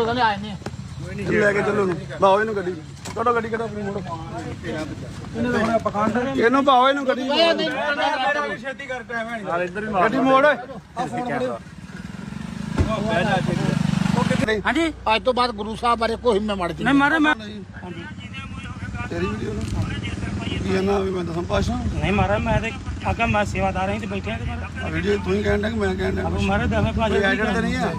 ਪਤਾ ਨਹੀਂ। ਆਏ ਨੇ ਲੈ ਕੇ ਚੱਲੋ। ਇਹਨੂੰ ਬਾਓ ਇਹਨੂੰ ਗੱਡੀ। ਕੱਢੋ ਗੱਡੀ ਕੱਢੋ ਆਪਣੀ ਮੋੜੋ? ਇਹਨੂੰ ਬਾਓ ਇਹਨੂੰ ਗੱਡੀ। ਛੇਤੀ ਕਰ ਟਾਈਮ ਹੈ ਵੀ ਗੱਡੀ ਮੋੜ। ਓਏ ਹਾਂਜੀ? ਅੱਜ ਤੋਂ ਬਾਅਦ ਗੁਰੂ ਸਾਹਿਬ ਬਾਰੇ ਕੋਈ ਮੈਂ ਮੜ ਨਹੀਂ ਮਾਰੇ ਮੈਂ ਤੇਰੀ ਵੀਡੀਓ ਨੂੰ ਕੀ ਇਹਨਾਂ ਵੀ ਮੈਂ ਦਸਮ ਪਾਸ਼ਾ। ਨਹੀਂ ਮਾਰੇ ਮੈਂ ਤੇ ਆਗਾ ਮੈਂ ਸੇਵਾਦਾਰ ਹਾਂ ਤੇ ਬੈਠੇ ਆ ਤੇ ਮਾਰੇ। ਵੀਡੀਓ ਤੂੰ ਹੀ ਕਹਿਣ ਡਿਆ ਕਿ ਮੈਂ ਕਹਿਣ ਡਿਆ ਅਬ ਮਾਰੇ ਦਵੇਂ ਭਾਜੀ ਕੋਈ ਐਡਿਟ ਤਾਂ ਨਹੀਂ ਹੈ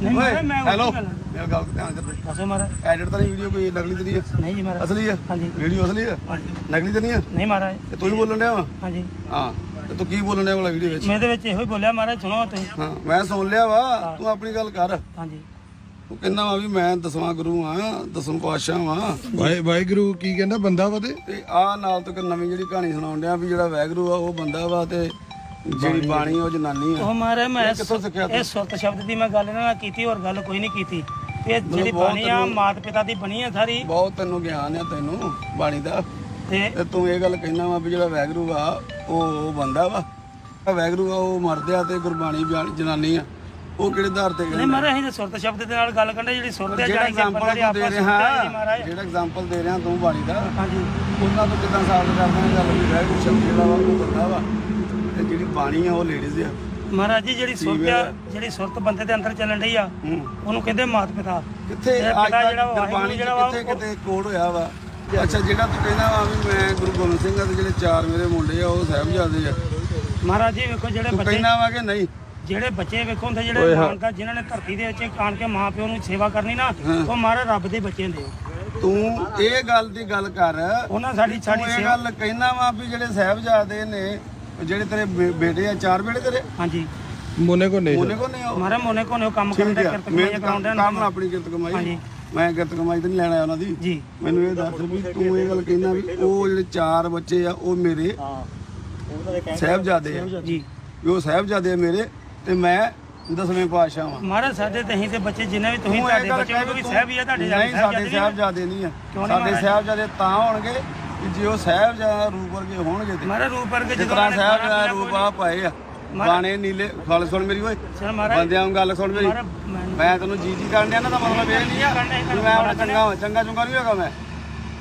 ਨਹੀਂ ਮਾਰੇ ਮੈਂ ਹੈਲੋ ਮੇਰਾ ਗੱਲ ਤੇ ਧਿਆਨ ਕਰ ਦੱਸੋ ਮਾਰੇ ਐਡਿਟ ਤਾਂ ਨਹੀਂ ਵੀਡੀਓ ਕੋਈ ਨਕਲੀ ਤਾਂ ਨਹੀਂ ਹੈ? ਨਹੀਂ ਜੀ ਮਾਰੇ ਅਸਲੀ ਹੈ? ਹਾਂਜੀ। ਵੀਡੀਓ ਅਸਲੀ ਹੈ? ਹਾਂਜੀ। ਨਕਲੀ ਤਾਂ ਨਹੀਂ ਹੈ? ਨਹੀਂ ਮਾਰੇ ਤੇ ਤੂੰ ਹੀ ਬੋਲਣ ਡਿਆ ਵਾ? ਹਾਂਜੀ। ਹਾਂ ਤੇ ਤੂੰ ਕੀ ਬੋਲਣ ਡਿਆ ਵਾਲਾ ਵੀਡੀਓ ਵਿੱਚ? ਮੈਂ ਇਹਦੇ ਵਿੱਚ ਇਹੋ ਹੀ ਬੋਲਿਆ ਮਾਰੇ ਸੁਣੋ ਤੁਸੀਂ। ਹਾਂ ਮੈਂ ਸੁਣ ਲਿਆ ਵਾ ਤੂੰ ਆਪਣੀ ਗੱਲ ਕਰ। ਹਾਂਜੀ। ਤੂੰ ਕਹਿੰਦਾ ਵਾ ਵੀ ਮੈਂ ਦਸਵਾਂ ਗੁਰੂ ਆ ਦਸਮ ਪਾਤਸ਼ਾਹ ਵਾਂ। ਵਾਹਿ ਵਾਹਿਗੁਰੂ ਕੀ ਕਹਿੰਦਾ ਬੰਦਾ ਵਾ ਤੇ? ਤੇ ਆਹ ਨਾਲ ਤੋਂ ਇੱਕ ਨਵੀਂ ਜਿਹੜੀ ਕਹਾਣੀ ਸੁਣਾਉਣ ਡਿਆ ਵੀ ਜਿਹੜਾ ਵੈਗਰੂ ਆ ਉਹ ਬੰਦਾ ਵਾ ਤੇ ਜਿਹੜੀ ਬਾਣੀ ਆ ਉਹ ਜਨਾਨੀ ਆ। ਉਹ ਮਾਰੇ ਮੈਂ ਕਿੱਥੋਂ ਸਿੱਖਿਆ ਇਹ ਸੁਰਤ ਸ਼ਬਦ ਦੀ ਮੈਂ ਗੱਲ ਇਹਨਾਂ ਨਾਲ ਕੀਤੀ ਹੋਰ ਗੱਲ ਕੋਈ ਨਹੀਂ ਕੀਤੀ। ਇਹ ਜਿਹੜੀ ਬਾਣੀ ਆ ਮਾਤ ਪਿਤਾ ਦੀ ਬਣੀ ਆ ਸਾਰੀ। ਬਹੁਤ ਤੈਨੂੰ ਗਿਆਨ ਆ ਤੈਨੂੰ ਬਾਣੀ ਦਾ। ਤੇ ਤੇ ਤੂੰ ਇਹ ਗੱਲ ਕਹਿਣਾ ਵਾ ਵੀ ਜਿਹੜਾ ਵੈਗਰੂ ਆ ਉਹ ਉਹ ਬੰਦਾ ਵਾ। ਵੈਗਰੂ ਆ ਉਹ ਮਰਦਿਆ ਤੇ ਗੁਰਬਾਣੀ ਬਿਆਨ- ਜਨਾਨੀ ਆ। ਉਹ ਕਿਹੜੇ ਆਧਾਰ ਤੇ ਨਹੀਂ ਮਾਰੇ ਅਸੀਂ ਤਾਂ ਸੁਰਤ ਸ਼ਬਦ ਦੇ ਨਾਲ ਗੱਲ ਕਰਦੇ ਜਿਹੜੀ ਸੁਰਤ ਹੈ ਜਿਹੜਾ ਐਗਜ਼ਾਮਪਲ ਬੰਦੇ ਦੀ ਰਿਹਾ ਮਹਾਰਾਜ। ਜਿਹੜਾ ਐਗਜ਼ਾਮਪਲ ਦੇ ਰਿਹਾ ਤੂੰ ਬਾਣੀ ਦਾ ਹਾਂਜੀ। ਉਹਨਾਂ ਤੋਂ ਕਿਦਾਂ ਸਾਬਤ ਕਰਦੇ ਨੇ? ਗੱਲ ਵੀ ਵੈਗਰੂ ਸ਼ਬਦ ਜਿਹੜਾ ਵਾ ਉਹ ਬੰਦਾ ਵਾ। ਤੇ ਜਿਹੜੀ ਬਾਣੀ ਆ ਉਹ ਲੇਡੀਜ਼ ਆ। ਮਹਾਰਾਜ ਜੀ ਜਿਹੜੀ ਸੁਰਤ ਆ ਜਿਹੜੀ ਸੁਰਤ ਬੰਦੇ ਦੇ ਅੰਦਰ ਚੱਲਣ ਰਹੀ ਆ ਉਹਨੂੰ ਕਹਿੰਦੇ ਮਾਤ ਪਿਤਾ। ਕਿੱਥੇ? ਅੱਜ ਤੱਕ ਜਿਹੜਾ ਵਾ, ਗੁਰਬਾਣੀ 'ਚ ਜਿਹੜਾ ਵਾ, ਕਿੱਥੇ ਕਿਤੇ ਕੋਡ ਹੋਇਆ ਵਾ ਅੱਛਾ ਜਿਹੜਾ ਤੂੰ ਕਹਿੰਦਾ ਵਾ ਵੀ ਮੈਂ ਗੁਰੂ ਗੋਬਿੰਦ ਸਿੰਘ ਆ ਤੇ ਜਿਹੜੇ ਚਾਰ ਮੇਰੇ ਮੁੰਡੇ ਆ ਉਹ ਸਾਹਿਬਜ਼ਾਦੇ ਆ। ਮਹਾਰਾਜ ਜੀ ਵੇਖੋ ਜਿਹੜੇ ਬੱਚੇ ਕਹਿੰਦਾ ਵਾ ਕਿ ਨਹੀਂ? ਜਿਹੜੇ ਬੱਚੇ ਵੇਖੋ ਹੁੰਦੇ ਜਿਹੜੇ ਮਾਨਕਾ ਜਿਨ੍ਹਾਂ ਨੇ ਧਰਤੀ ਦੇ ਵਿੱਚ ਆਣ ਕੇ ਮਾਂ ਪਿਓ ਨੂੰ ਸੇਵਾ ਕਰਨੀ ਨਾ ਉਹ ਮਹਾਰਾਜ ਰੱਬ ਦੇ ਬੱਚੇ ਹੁੰਦੇ। ਤੂੰ ਇਹ ਗੱਲ ਦੀ ਗੱਲ ਕਰ। ਉਹਨਾਂ ਸਾਡੀ ਸਾਡੀ ਇਹ ਗੱਲ ਕਹਿਣਾ ਵਾ ਵੀ ਜਿਹੜੇ ਸਾਹਿਬਜ਼ਾਦੇ ਨੇ ਜਿਹੜੇ ਤੇਰੇ ਬੇ- ਬੇਟੇ ਆ ਚਾਰ ਬੇਟੇ ਤੇਰੇ? ਹਾਂਜੀ। ਮੋਨੇ ਕੋ ਨਹੀਂ ਉਹਨੇ ਕੋ ਨਹੀਂ ਉਹ ਮੋਨੇ ਕੋਨੇ ਕੰਮ ਕਰਨ ਠੀਕ ਦਾ ਆ। ਕਿਰਤ ਮੈਂ ਕਮਾਈ ਕਰਾਉਂਦੇ ਕੰਮ ਆਪਣੀ ਕਿਰਤ ਕਮਾਈ। ਹਾਂਜੀ। ਮੈਂ ਕਿਰਤ ਕਮਾਈ ਤੇ ਨਹੀਂ ਲੈਣਾ ਉਹਨਾਂ ਦੀ। ਜੀ। ਮੈਨੂੰ ਇਹ ਦੱਸ ਵੀ ਤੂੰ ਇਹ ਗੱਲ ਕਹਿਣਾ ਵੀ ਉਹ ਜਿਹੜੇ ਚਾਰ ਬੱਚੇ ਆ ਉਹ ਮੇਰੇ ਸਾਹਿਬਜ਼ਾਦੇ ਆ। ਜੀ। ਵੀ ਉਹ ਸਾਹਿਬਜ਼ਾਦੇ ਆ ਮੇਰੇ ਤੇ ਮੈਂ ਦਸਵੇਂ ਪਾਤਸ਼ਾਹ ਵਾਂ। ਮਹਾਰਾਜ ਸਾਡੇ ਤੇ ਅਸੀਂ ਤੇ ਬੱਚੇ ਜਿੰਨੇ ਵੀ ਤੁਸੀਂ ਤੁਹਾਡੇ ਬੱਚੇ ਉਹ ਵੀ ਸਹਿਬ ਹੀ ਆ ਤੁਹਾਡੇ ਨਹੀਂ ਸਾਡੇ ਸਾਹਿਬਜ਼ਾਦੇ ਨਹੀਂ ਆ। ਕਿਉਂ ਨਹੀਂ ਸਾਡੇ ਮਹਾਰਾਜ? ਸਾਹਿਬਜ਼ਾਦੇ ਤਾਂ ਹੋਣਗੇ ਕਿ ਜੇ ਉਹ ਸਾਹਿਬਜ਼ਾਦਾ ਰੂਪ ਵਰਗੇ ਹੋਣਗੇ ਤੇ ਮਹਾਰਾਜ ਰੂਪ ਵਰਗੇ ਜਿਸ ਜਦੋਂ ਤਰ੍ਹਾਂ ਸਾਹਿਬਜ਼ਾਦਾ ਖਾਣਾ ਰੂਪ ਆ ਪਾਏ ਆ ਬਾਣੇ ਨੀਲੇ ਗੱਲ ਸੁਣ ਮੇਰੀ ਓਏ ਮਹਾਰਾਜ ਬੰਦਿਆਂ ਨੂੰ ਗੱਲ ਸੁਣ ਮੇਰੀ। ਮੈਂ- ਤੈਨੂੰ ਜੀ ਜੀ ਕਰਨ ਡਿਆ ਨਾ ਤਾਂ ਮਤਲਬ ਇਹ ਨਹੀਂ ਆ ਕਿ ਮੈਂ ਆਪਣਾ ਚੰਗਾ ਚੰਗਾ ਚੁੰਗਾ ਨਹੀਂ ਹੈਗਾ ਮੈਂ।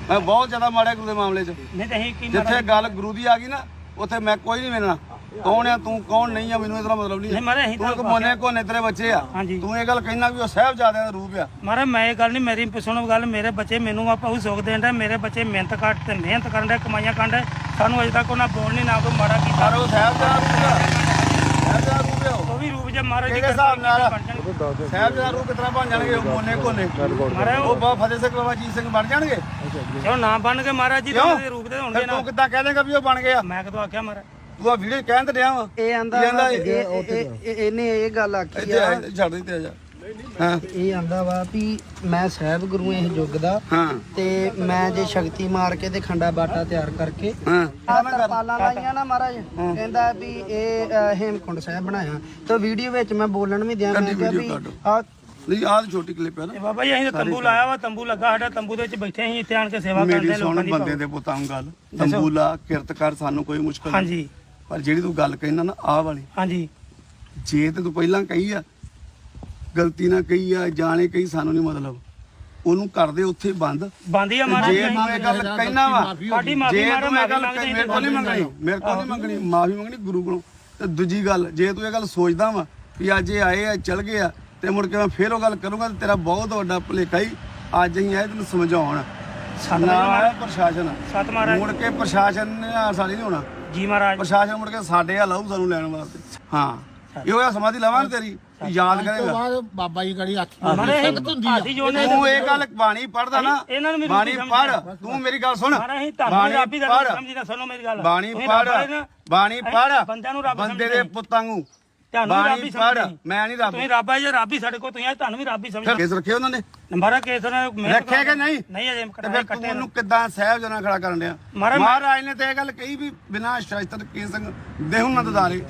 ਮੈਂ ਬਹੁਤ ਜ਼ਿਆਦਾ ਮਾੜਾ ਗੁਰੂ ਦੇ ਮਾਮਲੇ 'ਚ। ਨਹੀਂ ਤੇ ਅਸੀਂ ਕੀ ਜਿੱਥੇ ਗੱਲ ਗੁਰੂ ਦੀ ਆ ਗਈ ਨਾ ਉੱਥੇ ਮੈਂ ਕੋਈ ਨਹੀਂ ਮਿਲਣਾ। ਕੌਣ ਆ? ਤੂੰ ਕੌਣ ਨਹੀਂ ਆ? ਮੈਨੂੰ ਇਹਦਾ ਮਤਲਬ ਨਹੀਂ ਨਹੀਂ ਮਹਾਰਾਜ ਅਸੀਂ ਤੂੰ ਇੱਕ ਤਾਂ ਮੋਨੇ ਕੋਨੇ ਤੇਰੇ ਬੱਚੇ ਆ। ਹਾਂਜੀ। ਤੂੰ ਇਹ ਗੱਲ ਕਹਿਣਾ ਵੀ ਉਹ ਸਾਹਿਬਜ਼ਾਦਿਆਂ ਦਾ ਰੂਪ ਆ। ਮਹਾਰਾਜ ਮੈਂ ਇਹ ਗੱਲ ਨਹੀਂ ਮੇਰੀ ਸੁਣੋ ਗੱਲ ਮੇਰੇ ਬੱਚੇ ਮੈਨੂੰ ਆਪਾਂ ਉਹ ਸੁੱਖ ਦੇਣ ਦਾ ਮੇਰੇ ਬੱਚੇ ਮਿਹਨਤ ਕਰ ਤੇ ਮਿਹਨਤ ਕਰਨ ਦੇ ਕਮਾਈਆਂ ਕਰਨ ਦੇ ਸਾਨੂੰ ਅਜੇ ਤੱਕ ਉਹਨਾਂ ਬੋਲ ਨਹੀਂ ਨਾ ਕੋਈ ਮਾੜਾ ਕੀਤਾ। ਪਰ ਉਹ ਸਾਹਿਬਜ਼ਾਦਾ ਰੂਪ ਆ। ਸਾਹਿਬਜ਼ਾਦਾ ਰੂਪ ਆ ਉਹ। ਉਹ ਵੀ ਰੂਪ ਜੇ ਮਹਾਰਾਜ ਦੀ ਕਿਹੜੇ ਹਿਸਾਬ ਨਾਲ? ਬਣ ਜਾਣਗੇ। ਸਾਹਿਬਜ਼ਾਦਾ ਰੂਪ ਕਿਤਨਾ ਬਣ ਜਾਣਗੇ? ਉਹ ਮੋਨੇ ਕੋਨੇ। ਮਹਾਰਾਜ ਉਹ ਬਾਬਾ ਫਤਿਹ ਸਿੰਘ ਬਾਬਾ ਜੀਤ ਸਿੰਘ ਬਣ ਜਾਣਗੇ? ਚਲੋ ਨਾ ਬਣ ਕੇ ਮਹਾਰਾਜ ਜੀ ਕਿਉਂ? ਉਹਨਾਂ ਦੇ ਰੂਪ ਦੇ ਹੋਣਗੇ ਨਾ ਤੂੰ ਕਿੱਦਾਂ ਕਹਿ ਦੇਂਗਾ ਵੀ ਉਹ ਬਣ ਗਿਆ? ਮੈਂ ਕਦੋਂ ਆਖਿਆ ਮਹਾਰਾਜ? ਤੂੰ ਆ ਵੀਡੀਓ ਕਹਿਣ ਤੇ ਡਿਆ ਵਾ? ਇਹ ਆਂਦਾ ਵਾ, ਇਹ? ਇਹ- ਇਹ- ਇਹ- ਇਹਨੇ ਇਹ ਗੱਲ ਆਖੀ ਇੱਥੇ ਆ ਆ, ਛੱਡ ਦੇ ਤੇ ਆ ਜਾ। ਹਾਂ। ਇਹ ਆਂਦਾ ਵਾ ਵੀ ਮੈਂ ਸਾਹਿਬ ਗੁਰੂ ਇਹ ਯੁੱਗ ਦਾ ਹਾਂ। ਤੇ ਮੈਂ ਜੇ ਸ਼ਕਤੀ ਮਾਰ ਕੇ ਤੇ ਖੰਡਾ ਬਾਟਾ ਤਿਆਰ ਕਰਕੇ ਹਾਂ। ਆ ਤਰਪਾਲਾਂ ਲਾਈਆਂ ਨਾ ਮਹਾਰਾਜ। ਕਹਿੰਦਾ ਵੀ ਇਹ ਅ, ਹੇਮਕੁੰਡ ਸਾਹਿਬ ਬਣਾਇਆ। ਤਾਂ ਵੀਡੀਓ ਵਿੱਚ ਮੈਂ ਬੋਲਣ ਵੀ ਦਿਆਂ ਮੈਂ ਕੱਢੀ ਕਿਹਾ video ਵੀ ਕੱਢ। ਆ ਨਹੀਂ ਆਹ ਤਾਂ ਛੋਟੀ ਕਲਿੱਪ ਹੈ ਨਾ। ਤੇ ਬਾਬਾ ਜੀ ਅਸੀਂ ਤਾਂ ਤੰਬੂ ਲਾਇਆ ਵਾ ਤੰਬੂ ਲੱਗਾ ਸਾਡਾ ਤੰਬੂ ਦੇ ਵਿੱਚ ਬੈਠੇ ਅਸੀਂ ਇੱਥੇ ਆਣ ਕੇ ਸੇਵਾ ਕਰਦੇ ਮੇਰੀ ਹਾਂ ਲੋਕਾਂ ਸੁਣ ਦੀ ਬੰਦੇ ਦੇ ਪੁੱਤਾਂ ਨੂੰ ਗੱਲ। ਤੰਬੂਲਾ ਕਿਰਤ ਕਰ ਸਾਨੂੰ ਕੋਈ ਮੁਸ਼ਕਲ ਨਹੀਂ। ਹਾਂਜੀ। ਪਰ ਜਿਹੜੀ ਤੂੰ ਗੱਲ ਕਹਿਣਾ ਨਾ ਆਹ ਵਾਲੀ। ਹਾਂਜੀ। ਜੇ ਤੇ ਤੂੰ ਪਹਿਲਾਂ ਕਹੀ ਆ ਗਲਤੀ ਨਾ ਕਹੀ ਆ ਜਾਣੇ ਕਹੀ ਸਾਨੂੰ ਨਹੀਂ ਮਤਲਬ। ਉਹਨੂੰ ਕਰਦੇ ਉੱਥੇ ਬੰਦ। ਬੰਦੀ ਆ ਮਹਾਰਾਜ ਜੇ ਇਹ ਗੱਲ ਕਹਿਣਾ ਵਾ ਸਾਡੀ ਮਾਫੀ ਜੇ ਮਾਰੋ ਤੂੰ ਇਹ ਮਾਫੀ ਗੱਲ ਮੰਗਦੇ ਮੇਰੇ ਕੋਲ ਨਹੀਂ ਮੰਗਣੀ ਮੇਰੇ ਕੋਲ ਨਹੀਂ ਮੰਗਣੀ ਮਾਫੀ ਮੰਗਣੀ ਗੁਰੂ ਕੋਲੋਂ। ਤੇ ਦੂਜੀ ਗੱਲ ਜੇ ਤੂੰ ਇਹ ਗੱਲ ਸੋਚਦਾ ਵਾ ਵੀ ਅੱਜ ਇਹ ਆਏ ਆ ਚਲ ਗਏ ਆ ਤੇ ਮੁੜ ਕੇ ਮੈਂ ਫੇਰ ਉਹ ਗੱਲ ਕਰੂੰਗਾ ਤੇ ਤੇਰਾ ਬਹੁਤ ਵੱਡਾ ਭੁਲੇਖਾ ਹੀ ਅੱਜ ਅਸੀਂ ਆਏ ਤੈਨੂੰ ਸਮਝਾਉਣ। ਨਾ ਆਇਆ ਪ੍ਰਸ਼ਾਸਨ। ਸਤ ਮਹਾਰਾਜ। ਮੁੜ ਕੇ ਪ੍ਰਸ਼ਾਸਨ ਨੇ ਆ ਸਾਡੀ ਨਹੀਂ ਹੋਣਾ। ਜੀ ਮਹਾਰਾਜ। ਪ੍ਰਸ਼ਾਸਨ ਮੁੜ ਕੇ ਸਾਡੇ ਆ ਲਾਊ ਸਾਨੂੰ ਲੈਣ ਵਾਸਤੇ। ਹਾਂ ਇਹੋ ਆ ਸਮਾਧੀ ਲਾਵਾਂ ਤੇਰੀ ਯਾਦ ਤੋਂ ਕਰੇਗਾ। ਬਾਅਦ ਬਾਬਾ ਜੀ ਗੜੀ ਹੱਥ ਮਹਾਰਾਜ ਹਾਦੀ ਜੋ ਨੇ ਤੂੰ ਇਹ ਗੱਲ ਬਾਣੀ ਪੜਦਾ ਨਾ। ਇਹਨਾਂ ਨੂੰ ਮੇਰੀ ਬਾਣੀ ਸਮਝ ਪੜ ਤੂੰ ਮੇਰੀ ਗੱਲ ਸੁਣ। ਮਹਾਰਾਜ ਅਸੀਂ ਤੁਹਾਨੂੰ ਬਾਣੀ ਰੱਬ ਹੀ ਦਾ ਪੜ੍ਹ। ਸਮਝੀਦਾ ਸੁਣੋ ਮੇਰੀ ਗੱਲ। ਬਾਣੀ ਪੜ ਵਾਲੇ ਨਾ, ਬਾਣੀ ਅਸੀਂ ਪੜ ਬੰਦਿਆਂ ਨੂੰ ਰੱਬ ਬੰਦੇ ਸਮਝਦੇ ਦੇ ਪੁੱਤਾਂ ਨੂੰ ਤੁਹਾਨੂੰ ਵੀ ਰੱਬ ਬਾਣੀ ਹੀ ਪੜ ਸਮਝਦੇ ਮੈਂ ਨਹੀਂ ਰੱਬ ਤੁਸੀਂ ਰੱਬ ਆ ਜੇ ਰੱਬ ਹੀ ਸਾਡੇ ਕੋਲ ਤੁਸੀਂ ਆ ਤੁਹਾਨੂੰ ਵੀ ਰੱਬ ਹੀ ਸਮਝਦੇ ਕੇਸ ਰੱਖੇ ਉਹਨਾਂ ਨੇ? ਨੰਬਰ ਕੇਸ ਨੇ ਮਿਹਨਤ ਰੱਖੇ ਕਿ ਨਹੀਂ? ਨਹੀਂ ਅਜੇ ਤੇ ਫਿਰ ਤੂੰ ਕੱਟੇ ਉਹਨੂੰ ਕਿੱਦਾਂ ਸਹਿਬ ਜਨਾ ਖੜਾ ਕਰਨ ਡਿਆ? ਮਹਾਰਾਜ- ਮਹਾਰਾਜ ਨੇ ਤੇ ਇਹ ਗੱਲ ਕਹੀ ਵੀ ਬਿਨਾਂ ਸ਼ਸਤਰ ਕੇਸ ਦੇਹੁ ਨਾ ਦਦਾਰੇ।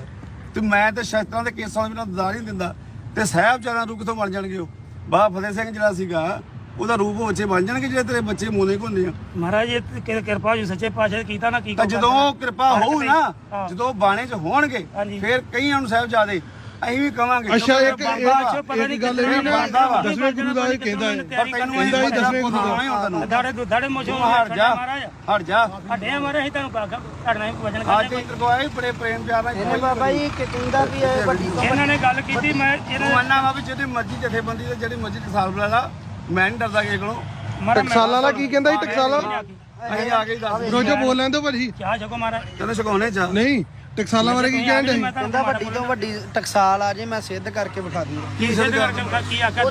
ਤੇ ਮੈਂ ਤੇ ਸ਼ਸਤਰਾਂ ਦੇ ਕੇਸਾਂ ਦੇ ਬਿਨਾਂ ਦਦਾਰ ਹੀ ਨਹੀਂ ਦਿੰਦਾ। ਤੇ ਸਾਹਿਬ ਜਨਾ ਕਿੱਥੋਂ ਬਣ ਜਾਣਗੇ ਉਹ? ਬਾਬਾ ਫਤਿਹ ਸਿੰਘ ਜਿਹੜਾ ਸੀਗਾ ਉਹਦਾ ਰੂਪ ਉਹ ਬੱਚੇ ਬਣ ਜਾਣਗੇ ਜਿਹੜੇ ਤੇਰੇ ਬੱਚੇ ਮੋਨੇ ਹੁੰਦੇ ਆ ਮਹਾਰਾਜ ਇਹ ਤੇ ਕਿ- ਕਿਰਪਾ ਜੀ ਸੱਚੇ ਪਾਤਸ਼ਾਹ ਨੇ ਕੀਤਾ ਨਾ ਕੀ ਤਾਂ ਜਦੋਂ ਉਹ ਕਿਰਪਾ ਹੋਊ। ਨਾ ਹਾਂ। ਜਦੋਂ ਬਾਣੇ 'ਚ ਹੋਣਗੇ ਹਾਂਜੀ। ਫਿਰ ਕਈਆਂ ਨੂੰ ਸਾਹਿਬ ਜਾਦੇ ਅਸੀਂ ਵੀ ਕਵਾਂਗੇ ਅੱਛਾ ਇੱਕ ਅੱਛਾ, ਪਤਾ ਇੱਕ ਨਹੀਂ ਗੱਲ ਇਹ ਵੀ ਨਾ ਵਾ। ਦਸਵੇਂ ਗੁਰੂ ਦਾ ਇਹ ਕਹਿੰਦਾ ਹੈ ਪਰ ਤੈਨੂੰ ਕਹਿੰਦਾ ਹੀ ਦਸਵੇਂ ਗੁਰੂ ਦਾ ਖਾਣਾ ਹੀ ਹੁੰਦਾ ਤੈਨੂੰ। ਦਾੜੇ ਮੋਸ਼ੋ ਤੂੰ ਹਟ ਜਾ ਮਹਾਰਾਜ ਹਟ ਜਾ ਹੱਡੇ ਮਾਰੇ ਅਸੀਂ ਤੁਹਾਨੂੰ ਕਾਕਾ ਤੁਹਾਡੇ ਨਾਲ ਵਜਨ ਅੱਜ ਕਰਦੇ ਇੱਧਰ ਕੋ ਆਏ ਬੜੇ ਪ੍ਰੇਮ ਪਿਆਰ ਨਾਲ ਇਹਨੇ ਬਾਬਾ ਜੀ ਕਿ ਕਹਿੰਦਾ ਵੀ ਇਹ ਵੱਡੀ ਤੋਂ ਇਹਨਾਂ ਨੇ ਗੱਲ ਕੀਤੀ ਮੈਂ ਤੂੰ ਇਹਨਾਂ ਮੰਨਣਾ ਵਾ ਵੀ ਜਿਹੜੀ ਮਰਜ਼ੀ ਜਥੇਬੰਦੀ ਤੇ ਜਿਹੜੀ ਮਰਜ਼ੀ ਟਕਸਾਲ ਬੁਲਾ ਲਾ ਮੈਂ ਨਹੀਂ ਡਰਦਾ ਕਿਸੇ ਕੋਲੋਂ। ਟਕਸਾਲਾਂ ਦਾ ਕੀ ਕਹਿੰਦਾ ਜੀ? ਟਕਸਾਲਾਂ ਅਸੀਂ ਆ ਕੇ ਹੀ ਦੱਸ ਰੋਜੋ ਬੋਲ ਲੈਂਦੇ ਭਾਜੀ। ਕਿਆ ਛਕੋ ਮਾਰਾ ਤੈਨੂੰ ਛਕਾਉਣੇ ਚਾ ਨਹੀਂ ਟਕਸਾਲਾਂ ਬਾਰੇ ਕੀ ਕਹਿੰਦੇ ਮੈਂ ਕਹਿੰਦਾ ਵੱਡੀ ਤੋਂ ਵੱਡੀ ਟਕਸਾਲ ਆ ਜੇ ਮੈਂ ਸਿੱਧ ਕਰਕੇ ਵਿਖਾ ਦੂੰਗਾ ਕੀ ਸਿੱਧ ਕਰ ਕੀ ਆਖਿਆ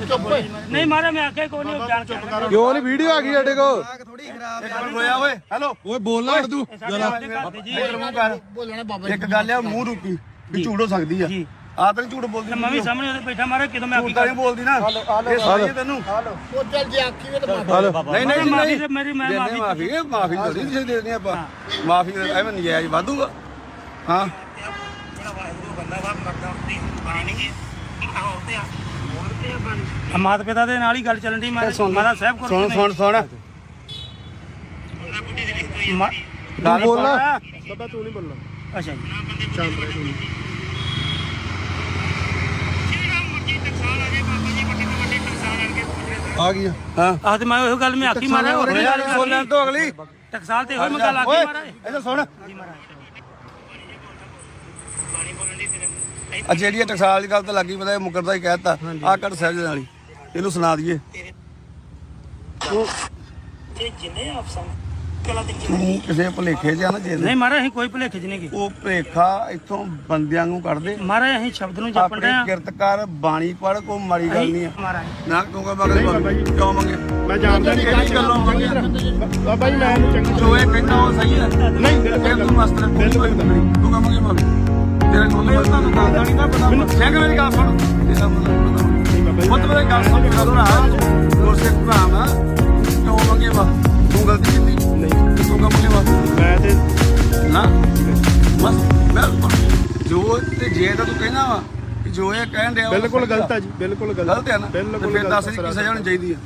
ਨਹੀਂ ਮਾਰਾ ਮੈਂ ਆਖਿਆ ਕੋਈ ਨਹੀਂ ਬਿਆਨ ਕਰ। ਕਿਉਂ ਨਹੀਂ ਵੀਡੀਓ ਆ ਗਈ ਸਾਡੇ ਕੋਲ? ਥੋੜੀ ਖਰਾਬ ਇੱਕ ਮਿੰਟ ਹੋਇਆ ਓਏ ਹੈਲੋ। ਓਏ ਬੋਲ ਨਾ ਤੂੰ ਜਰਾ ਇੱਧਰ ਮੂੰਹ ਕਰ ਬੋਲਣਾ ਬਾਬਾ ਇੱਕ ਗੱਲ ਆ ਮੂੰਹ ਰੂਪੀ ਵੀ ਝੂਠ ਹੋ ਸਕਦੀ ਆ। ਜੀ। ਆ ਤਾਂ ਝੂਠ ਬੋਲਦੀ ਮੈਂ ਵੀ ਸਾਹਮਣੇ ਉਹਦੇ ਬੈਠਾ ਮਾਰਾ ਕਿਦੋਂ ਮੈਂ ਝੂਠ ਆਖੀ ਤਾਂ ਨਹੀਂ ਬੋਲਦੀ ਨਾ। ਇਹ ਸਾਰੀ ਤੈਨੂੰ। ਉਹ ਚੱਲ ਜੇ ਆਖੀ ਵੇ ਤਾਂ ਨਹੀਂ ਨਹੀਂ ਮਾਫ਼ੀ ਨਹੀਂ। ਤੇ ਮੇਰੀ ਮੈਂ ਮਾਫੀ ਮਾਫ਼ੀ ਮਾਫੀ ਮਾਫੀ ਤਾਂ ਨਹੀਂ ਤੁਸੀਂ ਦੇ ਦੇਣੀ ਆਪਾਂ। ਮਾਫੀ ਐਵੇਂ ਨਜਾਇਜ਼ ਵਾਧੂਗਾ। ਹਾਂ। ਮਾਤਾ ਪਿਤਾ ਦੇ ਨਾਲ ਹੀ ਗੱਲ ਚੱਲਣ ਦੀ ਮੈਂ ਮਾਤਾ ਸਾਹਿਬ ਕੋਲ ਸੁਣ ਸੁਣ ਸੁਣ। ਮਾ- ਗੱਲ ਬੋਲਣਾ। ਸੁਣ। ਅੱਛਾ ਜੀ। ਆ ਗਈ ਹਾਂ। ਆਹ ਤੇ ਮੈਂ ਉਹ ਗੱਲ ਮੈਂ ਆਖੀ ਮਾਰਾ ਹੋਰ ਓਏ ਯਾਰ ਸੁਣ ਲੈਣ ਤੋਂ ਅਗਲੀ। ਟਕਸਾਲ ਤੇ ਹੋਰ ਮੈਂ ਗੱਲ ਆਖੀ ਮਾਰਾ ਇਹਦਾ ਸੁਣ। ਆ ਜਿਹੜੀ ਟਕਸਾਲ ਦੀ ਗੱਲ ਤਾਂ ਲੱਗੀ ਪਤਾ ਇਹ ਮੁਕਰਦਾ ਹੀ ਕਹਿਤਾ ਆ ਕੱਟ ਸਹਿਜ ਨਾਲ ਹੀ। ਇਹਨੂੰ ਸੁਣਾ ਦਈਏ। ਤੇ ਜਿੰਨੇ ਅਫਸਰ ਤੂੰ ਕਿਸੇ ਭੁਲੇਖੇ ਚ ਆ ਨਾ ਜੇ ਨਹੀਂ ਮਾਰਾ ਅਸੀਂ ਕੋਈ ਭੁਲੇਖ ਚ ਨਹੀਂ ਗਏ ਉਹ ਭੁਲੇਖਾ ਇੱਥੋਂ ਬੰਦਿਆਂ ਨੂੰ ਕੱਢ ਦੇ। ਮਾਰਾ ਅਸੀਂ ਸ਼ਬਦ ਨੂੰ ਜਪਣ ਆਪਣੇ ਰਹੇ ਆ ਕਿਰਤ ਕਰ ਬਾਣੀ ਪੜ ਕੋ ਮਾੜੀ ਗੱਲ ਨਹੀਂ ਆ। ਮਾਰਾ ਨਾ ਕਹੂੰਗਾ ਮਗਰ ਕਿਉਂ ਮੰਗੇ? ਮੈਂ ਜਾਣਦਾ ਨਹੀਂ ਕਿਹੜੀ ਗੱਲੋਂ ਮੰਗੇ? ਬਾਬਾ ਜੀ ਮੈਂ ਚੰਗੀ ਜੋ ਇਹ ਕਹਿੰਦਾ ਉਹ ਸਹੀ ਹੈ ਨਹੀਂ ਫਿਰ ਤੂੰ ਮਸਤਰ ਬਿਲਕੁਲ ਤੂੰ ਕਹਾਂਗੇ ਮਾਂ ਤੇਰੇ ਕੋਲ ਮੈਂ ਤੁਹਾਨੂੰ ਦੱਸਦਾ ਨਹੀਂ ਨਾ ਪਤਾ ਸਿੰਘ ਮੇਰੀ ਗੱਲ ਸੁਣ। ਤੇਰਾ ਮਤਲਬ ਬਹੁਤ ਬੜਾ ਗੱਲ ਸੁਣ ਕਰੋ ਨਾ ਉਹ ਸਿੱਖ ਭਰਾ ਨਾ ਕਿਉਂ ਮੰਗੇ ਬਸ ਬਿਲਕੁਲ। ਜੋ ਤੇ ਜੇ ਤਾਂ ਤੂੰ ਕਹਿਣਾ ਵਾ ਕਿ ਜੋ ਇਹ ਕਹਿਣ ਡਿਆ ਉਹ ਬਿਲਕੁਲ ਸਹੀ ਆ। ਗਲਤ ਹੈ ਜੀ ਬਿਲਕੁਲ ਗਲਤ। ਗਲਤ ਹੈ ਨਾ। ਤੇ ਬਿਲਕੁਲ ਫਿਰ ਦੱਸ ਗਲਤ ਦੀ ਕੀ ਸਜ਼ਾ ਹੋਣੀ ਚਾਹੀਦੀ ਆ।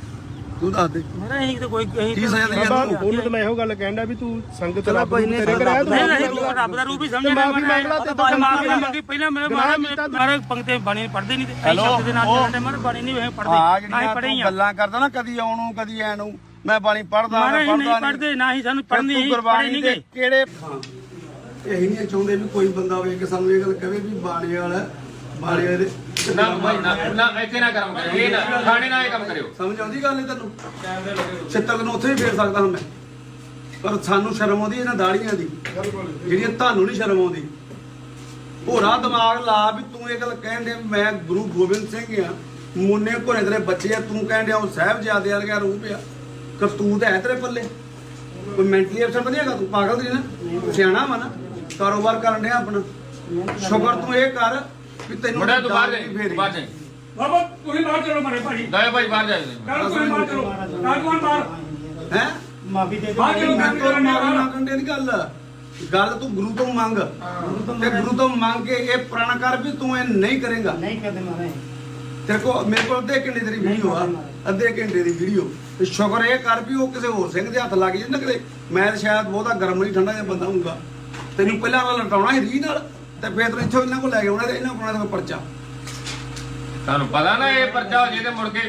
ਤੂੰ ਦੱਸ ਦੇ। ਮਾਰਾ ਅਸੀਂ ਤਾਂ ਕੋਈ ਅਸੀਂ ਕੀ ਸਜ਼ਾ ਦੇਣੀ ਆ ਬਾਬਾ ਤੂੰ ਉਹਨੂੰ ਤਾਂ ਮੈਂ ਇਹੋ ਗੱਲ ਕਹਿੰਦਾ ਵੀ ਤੂੰ ਸੰਗਤ ਚਲੋ ਰੱਬ ਕੋਈ ਨੂੰ ਨਹੀਂ, ਤੇਰੇ ਕਰਾਇਆ ਤੂੰ ਨਹੀਂ ਨਹੀਂ ਤੂੰ ਰੱਬ ਦਾ ਰੂਪ ਹੀ ਸਮਝਿਆ ਮਾਫ਼ੀ ਮੰਗ ਲਾ ਤੇ ਤੂੰ ਮਾਫੀ ਮੰਗੀ ਪਹਿਲਾਂ ਮੇਰੇ ਮਾਰਾ ਮਾਰੇ ਪੰਕਤੇ ਬਾਣੀ ਪੜਦੇ ਨਹੀਂ ਤੇ ਅਸੀਂ ਹੈਲੋ, ਸ਼ਬਦ ਦੇ ਨਾਲ ਉਹ- ਚੱਲਦੇ ਮਾਰੇ ਬਾਣੀ ਨਹੀਂ ਵੇ ਆ ਪੜਦੇ ਨਾ ਜਿਹੜੀਆਂ ਹੀ ਪੜ੍ਹੇ ਹੀ ਤੂੰ ਆ। ਗੱਲਾਂ ਕਰਦਾ ਨਾ ਕਦੀ ਆਉਣ ਨੂੰ ਕਦੀ ਐ ਨੂੰ ਮੈਂ ਬਾਣੀ ਪੜਦਾ ਨਹੀਂ ਪੜਦਾ ਨਾ ਹੀ ਸਾਨੂੰ ਪੜਨੀ ਪੜ੍ਹੇ ਨਹੀਂ ਗਏ ਕਿਹੜੇ ਇਹੀ ਨਹੀਂ ਚਾਹੁੰਦੇ ਵੀ ਕੋਈ ਬੰਦਾ ਹੋਵੇ ਕਿ ਸਾਨੂੰ ਇਹ ਗੱਲ ਕਹੇ ਵੀ ਬਾਣੀ ਵਾਲਾ ਬਾਣੀ ਵਾਲੇ ਨਾ ਭਾਈ ਨਾ ਨਾ ਇੱਥੇ ਨਾ ਕੰਮ ਕਰਿਓ ਇਹ ਨਾ ਖਾਣੇ ਨਾਲ ਇਹ ਕੰਮ ਕਰਿਓ। ਸਮਝ ਆਉਂਦੀ ਗੱਲ ਇਹ ਤੈਨੂੰ? ਛਿੱਤਰ ਨੂੰ ਉੱਥੇ ਹੀ ਫੇਰ ਸਕਦਾ ਹਾਂ ਮੈਂ। ਪਰ ਸਾਨੂੰ ਸ਼ਰਮ ਆਉਂਦੀ ਇਹਨਾਂ ਦਾੜੀਆਂ ਦੀ ਜਿਹੜੀਆਂ ਤੁਹਾਨੂੰ ਨਹੀਂ ਸ਼ਰਮ ਆਉਂਦੀ। ਹੋਰਾ ਦਿਮਾਗ ਲਾ ਵੀ ਤੂੰ ਇਹ ਗੱਲ ਵੀ ਮੈਂ ਗੁਰੂ ਗੋਬਿੰਦ ਸਿੰਘ ਆ ਮੂਨੇ ਘੋੜੇ ਤੇਰੇ ਬੱਚੇ ਆ ਤੂੰ ਕਹਿਣ ਡਿਆ ਉਹ ਸਾਹਿਬਜ਼ਾਦੇ ਵਰਗਾ ਰੂਪ ਆ। ਕਰਤੂਤ ਹੈ ਤੇਰੇ ਪੱਲੇ। ਕੋਈ ਮੈਂਟਲੀ ਅਫਸਰ ਹੈਗਾ ਤੂੰ ਪਾਗਲ ਨਹੀਂ ਨਾ ਸਿਆਣਾ ਵਾ ਨਾ। ਕਾਰੋਬਾਰ ਕਰਨ ਡਿਆ ਆਪਣਾ। ਸ਼ੁਕਰ ਤੂੰ ਇਹ ਕਰ ਵੀ ਤੈਨੂੰ ਮੁੰਡਾ ਤੂੰ ਬਾਹਰ ਜਾਈਂ। ਬਾਹਰ ਜਾਈਂ। ਬਾਬਾ ਤੁਸੀਂ ਬਾਹਰ ਚਲੋ ਮਾਰੇ ਭਾਜੀ। ਦਾਇਆ ਭਾਈ ਬਾਹਰ ਜਾ ਕੱਲ ਤੁਸੀਂ ਬਾਹਰ ਚਲੋ। ਰਾਜਵਾਨ ਬਾਹਰ। ਹੈਂ? ਮਾਫੀ ਦੇ ਬਾਹਰ ਚਲੋ ਮੈਂ ਤੋਂ ਮਾਫੀ ਮੰਗਣ ਦੀ ਨੀ ਗੱਲ। ਗੱਲ ਤੂੰ ਗੁਰੂ ਤੋਂ ਮੰਗ। ਤੇ ਗੁਰੂ ਤੋਂ ਮੰਗ ਕੇ ਇਹ ਪ੍ਰਣ ਕਰ ਵੀ ਤੂੰ ਇਹ ਨਹੀਂ ਕਰੇਗਾ। ਨਹੀਂ ਕਰਦੇ ਮਾਰਾ ਤੇਰੇ ਕੋ ਮੇਰੇ ਕੋਲ ਅੱਧੇ ਘੰਟੇ ਤੇਰੀ ਵੀਡੀਓ ਆ। ਅੱਧੇ ਘੰਟੇ ਦੀ ਵੀਡੀਓ ਤੇ ਸ਼ੁਕਰ ਇਹ ਕਰ ਵੀ ਉਹ ਕਿਸੇ ਹੋਰ ਸਿੰਘ ਦੇ ਹੱਥ ਲੱਗ ਜੇ ਨਾ ਕਿਤੇ। ਮੈਂ ਤਾਂ ਸ਼ਾਇਦ ਬਹੁਤਾ ਗਰਮ ਨਹੀਂ ਠੰਡਾ ਜਿਹਾ ਬੰਦਾ ਹੋਊਗਾ। ਤੈਨੂੰ ਪਹਿਲਾਂ ਵਾਲਾ ਲਟਾਉਣਾ ਸੀ ਰੀ ਨਾਲ ਤੇ ਫਿਰ ਤੂੰ ਇੱਥੋਂ ਇਹਨਾਂ ਕੋਲ ਲੈ ਕੇ ਆਉਣਾ ਤੇ ਇਹਨਾਂ ਕੋਲ ਆਉਣਾ ਤੇ ਪਰਚਾ। ਤੁਹਾਨੂੰ ਪਤਾ ਨਾ ਇਹ ਪਰਚਾ ਹੋ ਜੇ ਤੇ ਮੁੜ ਕੇ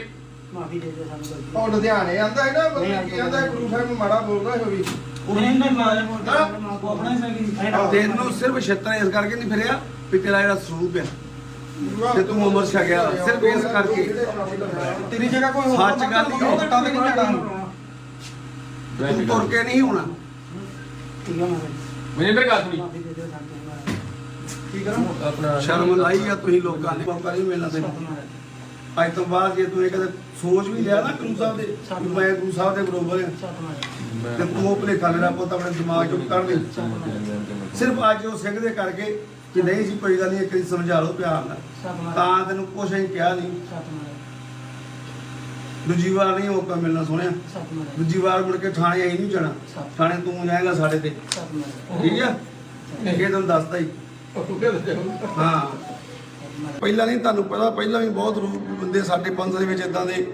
ਮਾਫੀ ਦੇ ਦੇ ਸਾਨੂੰ ਉਹ ਲੁਧਿਆਣੇ ਆਂਦਾ ਹੈ ਨਾ ਬੰਦਾ ਕੀ ਆਂਦਾ ਗੁਰੂ ਸਾਹਿਬ ਨੂੰ ਮਾੜਾ ਬੋਲਦਾ ਹੈ ਵੀ। ਨਹੀਂ ਨਹੀਂ ਮਾਰੇ ਮੋਟਾ ਆਪਣਾ ਹੀ ਸਹੀ। ਤੈਨੂੰ ਸਿਰਫ ਛੇਤਰ ਇਸ ਕਰਕੇ ਨਹੀਂ ਫਿਰਿਆ ਵੀ ਤੇਰਾ ਜਿਹੜਾ ਸਰੂਪ ਤੇ ਤੂੰ ਉਮਰ ਛਕਿਆ ਸਿਰਫ ਇਸ ਕਰਕੇ। ਤੇਰੀ ਜਗ੍ਹਾ ਕੋਈ ਸੱਚ ਗੱਲ ਹੀ ਉਹ ਤਾਂ ਨਹੀਂ ਜਾਣਾ ਤੂੰ ਤੁਰ ਕੇ ਨਹੀਂ ਹੋਣਾ। ਠੀਕ ਹੈ ਮਾਰੇ ਮਨਿੰਦਰ ਗੱਲ ਸੁਣੀ। ਦੇ ਦੇ ਕੀ ਕਰਾਂ? ਆਪਣਾ ਸ਼ਰਮ ਲਾਈ ਆ ਤੁਸੀਂ ਲੋਕਾਂ ਨੇ। ਮੌਕਾ ਨਹੀਂ ਮਿਲਣਾ ਤੈਨੂੰ ਅੱਜ ਤੋਂ ਬਾਅਦ ਜੇ ਤੂੰ ਇਹ ਕਦੇ ਸੋਚ ਵੀ ਲਿਆ ਨਾ ਗੁਰੂ ਸਾਹਿਬ ਦੇ ਵੀ ਮੈਂ ਗੁਰੂ ਸਾਹਿਬ ਦੇ ਬਰੋਬਰ ਹਾਂ। ਤੇ ਤੂੰ ਉਹ ਭੁਲੇਖਾ ਮੇਰਾ ਪੁੱਤ ਆਪਣੇ ਦਿਮਾਗ ਚੋਂ ਕੱਢ ਦੇ। ਸਿਰਫ ਅੱਜ ਉਹ ਸਿੰਘ ਦੇ ਕਰਕੇ ਕਿ ਨਹੀਂ ਸੀ ਕੋਈ ਗੱਲ ਨਹੀਂ ਇੱਕ ਵਾਰੀ ਸਮਝਾ ਲਓ ਪਿਆਰ ਨਾਲ। ਤਾਂ ਤੈਨੂੰ ਕੁਛ ਨਹੀਂ ਕਿਹਾ ਨਹੀਂ। ਦੂਜੀ ਵਾਰ ਨਹੀਂ ਮੌਕਾ ਮਿਲਣਾ ਸੋਹਣਿਆ। ਦੂਜੀ ਵਾਰ ਮੁੜ ਕੇ ਥਾਣੇ ਆਈ ਨਹੀਂ ਜਾਣਾ। ਥਾਣੇ ਤੂੰ ਜਾਏਗਾ ਸਾਡੇ ਤੇ। ਠੀਕ ਆ? ਇਹ ਤੁਹਾਨੂੰ ਦੱਸਦਾ ਹੀ। ਹਾਂ। ਪਹਿਲਾਂ ਨਹੀਂ ਤੁਹਾਨੂੰ ਪਤਾ ਪਹਿਲਾਂ ਵੀ ਬਹੁਤ ਰੂਪ ਬੰਦੇ ਸਾਡੇ ਪੰਥ ਦੇ ਵਿੱਚ ਇਦਾਂ ਦੇ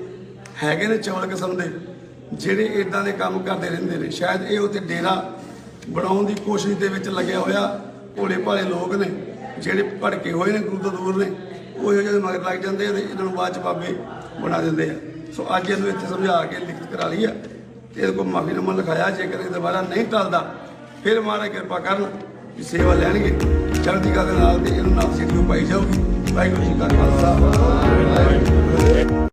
ਹੈਗੇ ਨੇ ਚਵਲ ਕਿਸਮ ਦੇ ਜਿਹੜੇ ਇਦਾਂ ਦੇ ਕੰਮ ਕਰਦੇ ਰਹਿੰਦੇ ਨੇ। ਸ਼ਾਇਦ ਇਹ ਉੱਥੇ ਡੇਰਾ ਬਣਾਉਣ ਦੀ ਕੋਸ਼ਿਸ਼ ਦੇ ਵਿੱਚ ਲੱਗਿਆ ਹੋਇਆ ਭੋਲੇ ਭਾਲੇ ਲੋਕ ਨੇ ਜਿਹੜੇ ਭੜਕੇ ਹੋਏ ਨੇ ਗੁਰੂ ਤੋਂ ਦੂਰ ਨੇ ਉਹ ਇਹੋ ਜਿਹੇ ਮਗਰ ਲੱਗ ਜਾਂਦੇ ਆ ਤੇ ਇਹਨਾਂ ਨੂੰ ਬਾਅਦ ਚ ਬਾਬੇ ਬਣਾ ਦਿੰਦੇ ਆ। ਸੋ ਅੱਜ ਇਹਨੂੰ ਇੱਥੇ ਸਮਝਾ ਕੇ ਲਿਖਤ ਕਰਾ ਲਈ ਹੈ ਤੇ ਇਹਦੇ ਕੋਲ ਮਾਫੀਨਾਮਾ ਲਿਖਾਇਆ, ਜੇਕਰ ਇਹ ਦੁਬਾਰਾ ਨਹੀਂ ਟਲਦਾ, ਫਿਰ ਮਹਾਰਾਜ ਕਿਰਪਾ ਕਰਨ ਵੀ ਸੇਵਾ ਲੈਣਗੇ। ਚੜ੍ਹਦੀ ਕਲਾ ਦੇ ਨਾਲ ਤੇ ਇਹਨੂੰ ਨਾਲ ਸਿੱਖਿਓ ਪਾਈ ਜਾਊਗੀ। ਵਾਹਿਗੁਰੂ ਜੀ ਕਾ ਖਾਲਸਾ। ਵਾਹਿਗੁਰੂ